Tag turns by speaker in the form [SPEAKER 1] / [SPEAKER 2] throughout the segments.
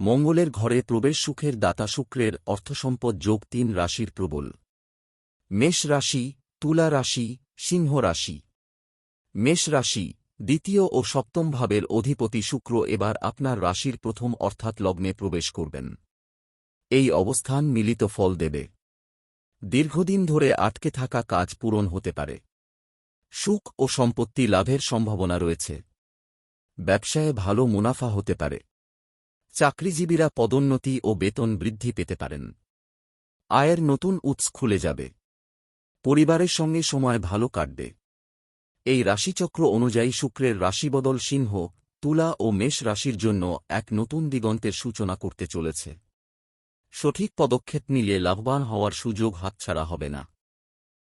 [SPEAKER 1] মঙ্গলের ঘরে প্রবেশ সুখের দাতা শুক্রের অর্থসম্পদ যোগ তিন রাশির প্রবল। মেষ রাশি, তুলা রাশি, সিংহ রাশি। মেষ রাশি, দ্বিতীয় ও সপ্তম ভাবের অধিপতি শুক্র এবার আপনার রাশির প্রথম অর্থাৎ লগ্নে প্রবেশ করবেন। এই অবস্থান মিলিত ফল দেবে। দীর্ঘদিন ধরে আটকে থাকা কাজ পূরণ হতে পারে। সুখ ও সম্পত্তি লাভের সম্ভাবনা রয়েছে। ব্যবসায় ভালো মুনাফা হতে পারে। চাকরিজীবীরা পদোন্নতি ও বেতন বৃদ্ধি পেতে পারেন। আয়ের নতুন উৎস খুলে যাবে। পরিবারের সঙ্গে সময় ভালো কাটবে। এই রাশিচক্র অনুযায়ী শুক্রের রাশিবদল সিংহ, তুলা ও মেষ রাশির জন্য এক নতুন দিগন্তের সূচনা করতে চলেছে। সঠিক পদক্ষেপ নিলে লাভবান হওয়ার সুযোগ হাতছাড়া হবে না।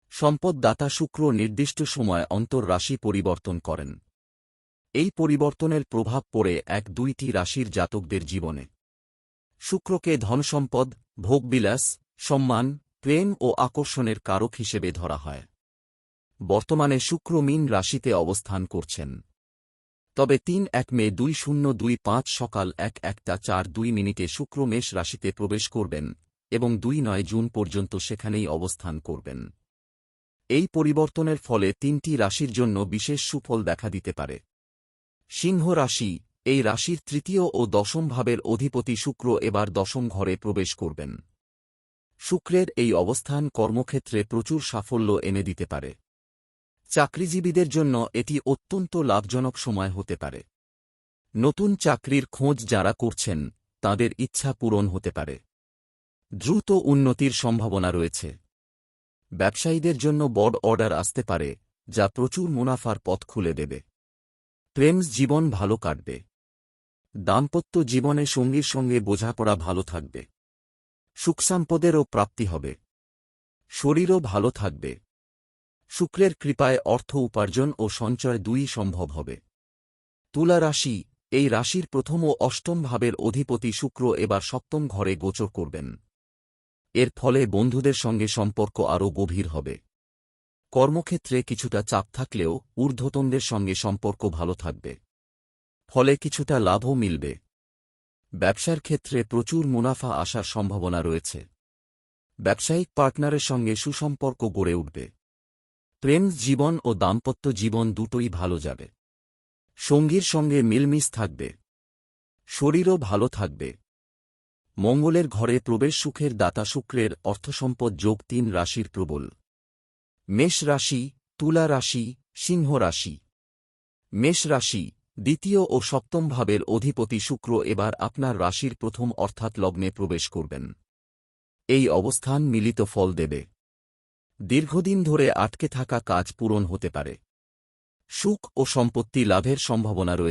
[SPEAKER 1] সম্পদদাতা শুক্র নির্দিষ্ট সময় অন্তর রাশি পরিবর্তন করেন। এই পরিবর্তনের প্রভাব পড়ে এক দুইটি রাশির জাতকদের জীবনে। শুক্রকে ধনসম্পদ, ভোগবিলাস, সম্মান, প্রেম ও আকর্ষণের কারক হিসেবে ধরা হয়। বর্তমানে শুক্র মিন রাশিতে অবস্থান করছেন। তবে তিন এক মে দুই শূন্য দুই পাঁচ সকাল এক একটা চার দুই মিনিটে শুক্র মেষ রাশিতে প্রবেশ করবেন এবং দুই নয় জুন পর্যন্ত সেখানেই অবস্থান করবেন। এই পরিবর্তনের ফলে তিনটি রাশির জন্য বিশেষ সুফল দেখা দিতে পারে। সিংহ রাশি, এই রাশির তৃতীয় ও দশম ভাবের অধিপতি শুক্র এবার দশম ঘরে প্রবেশ করবেন। শুক্রের এই অবস্থান কর্মক্ষেত্রে প্রচুর সাফল্য এনে দিতে পারে। চাকরিজীবীদের জন্য এটি অত্যন্ত লাভজনক সময় হতে পারে। নতুন চাকরির খোঁজ যারা করছেন, তাদের ইচ্ছা পূরণ হতে পারে। দ্রুত উন্নতির সম্ভাবনা রয়েছে। ব্যবসায়ীদের জন্য বড় অর্ডার আসতে পারে, যা প্রচুর মুনাফার পথ খুলে দেবে। প্রেম জীবন ভালো কাটবে। দাম্পত্য জীবনে সঙ্গীর সঙ্গে বোঝাপড়া ভালো থাকবে। সুখসাম্পদেরও প্রাপ্তি হবে। শরীরও ভালো থাকবে। শুক্রের কৃপায় অর্থ উপার্জন ও সঞ্চয় দুই সম্ভব হবে। তুলা রাশি, এই রাশির প্রথম ও অষ্টম ভাবের অধিপতি শুক্র এবার সপ্তম ঘরে গোচর করবেন। এর ফলে বন্ধুদের সঙ্গে সম্পর্ক আরও গভীর হবে। কর্মক্ষেত্রে কিছুটা চাপ থাকলেও ঊর্ধ্বতনদের সঙ্গে সম্পর্ক ভালো থাকবে। ফলে কিছুটা লাভও মিলবে। ব্যবসার ক্ষেত্রে প্রচুর মুনাফা আসার সম্ভাবনা রয়েছে। ব্যবসায়িক পার্টনারের সঙ্গে সুসম্পর্ক গড়ে উঠবে। প্রেম জীবন ও দাম্পত্য জীবন দুটোই ভালো যাবে। সঙ্গীর সঙ্গে মিলমিশ থাকবে। শরীরও ভালো থাকবে। মঙ্গলের ঘরে প্রবেশ সুখের দাতা শুক্রের অর্থসম্পদ যোগ তিন রাশির প্রবল। মেষ রাশি, তুলা রাশি, সিংহ রাশি। মেষ রাশি, দ্বিতীয় ও সপ্তম ভাবের অধিপতি শুক্র এবার আপনার রাশির প্রথম অর্থাৎ লগ্নে প্রবেশ করবেন। এই অবস্থান মিলিত ফল দেবে। দীর্ঘদিন ধরে আটকে থাকা কাজ পূরণ হতে পারে। সুখ ও সম্পত্তি লাভের সম্ভাবনা রয়েছে